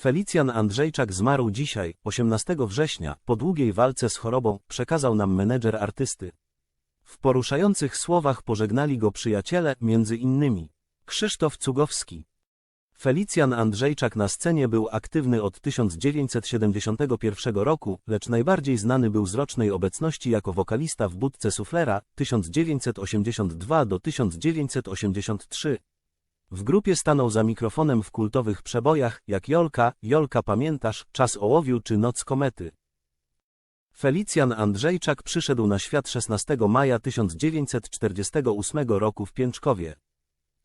Felicjan Andrzejczak zmarł dzisiaj, 18 września, po długiej walce z chorobą, przekazał nam menedżer artysty. W poruszających słowach pożegnali go przyjaciele, między innymi Krzysztof Cugowski. Felicjan Andrzejczak na scenie był aktywny od 1971 roku, lecz najbardziej znany był z rocznej obecności jako wokalista w Budce Suflera 1982 do 1983. W grupie stanął za mikrofonem w kultowych przebojach jak Jolka, Jolka Pamiętasz, Czas Ołowiu czy Noc Komety. Felicjan Andrzejczak przyszedł na świat 16 maja 1948 roku w Pięczkowie.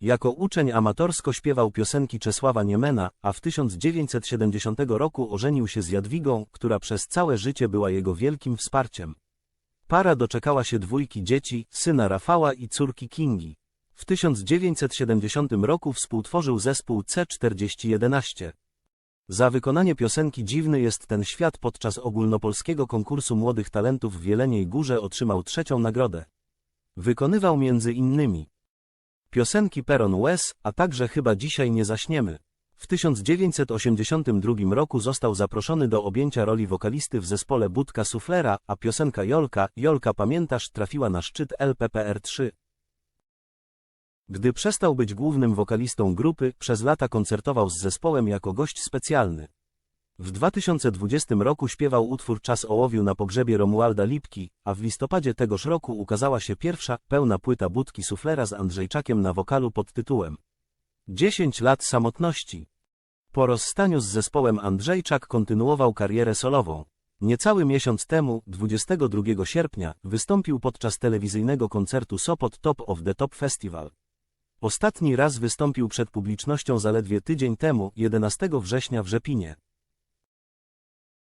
Jako uczeń amatorsko śpiewał piosenki Czesława Niemena, a w 1970 roku ożenił się z Jadwigą, która przez całe życie była jego wielkim wsparciem. Para doczekała się dwójki dzieci, syna Rafała i córki Kingi. W 1970 roku współtworzył zespół C4011. Za wykonanie piosenki Dziwny jest ten świat podczas ogólnopolskiego konkursu młodych talentów w Jeleniej Górze otrzymał trzecią nagrodę. Wykonywał między innymi piosenki Peron Łez, a także Chyba dzisiaj nie zaśniemy. W 1982 roku został zaproszony do objęcia roli wokalisty w zespole Budka Suflera, a piosenka Jolka, Jolka Pamiętasz trafiła na szczyt LPPR3. Gdy przestał być głównym wokalistą grupy, przez lata koncertował z zespołem jako gość specjalny. W 2020 roku śpiewał utwór Czas ołowiu na pogrzebie Romualda Lipki, a w listopadzie tegoż roku ukazała się pierwsza, pełna płyta budki suflera z Andrzejczakiem na wokalu pod tytułem 10 lat samotności. Po rozstaniu z zespołem Andrzejczak kontynuował karierę solową. Niecały miesiąc temu, 22 sierpnia, wystąpił podczas telewizyjnego koncertu Sopot Top of the Top Festival. Ostatni raz wystąpił przed publicznością zaledwie tydzień temu, 11 września w Rzepinie.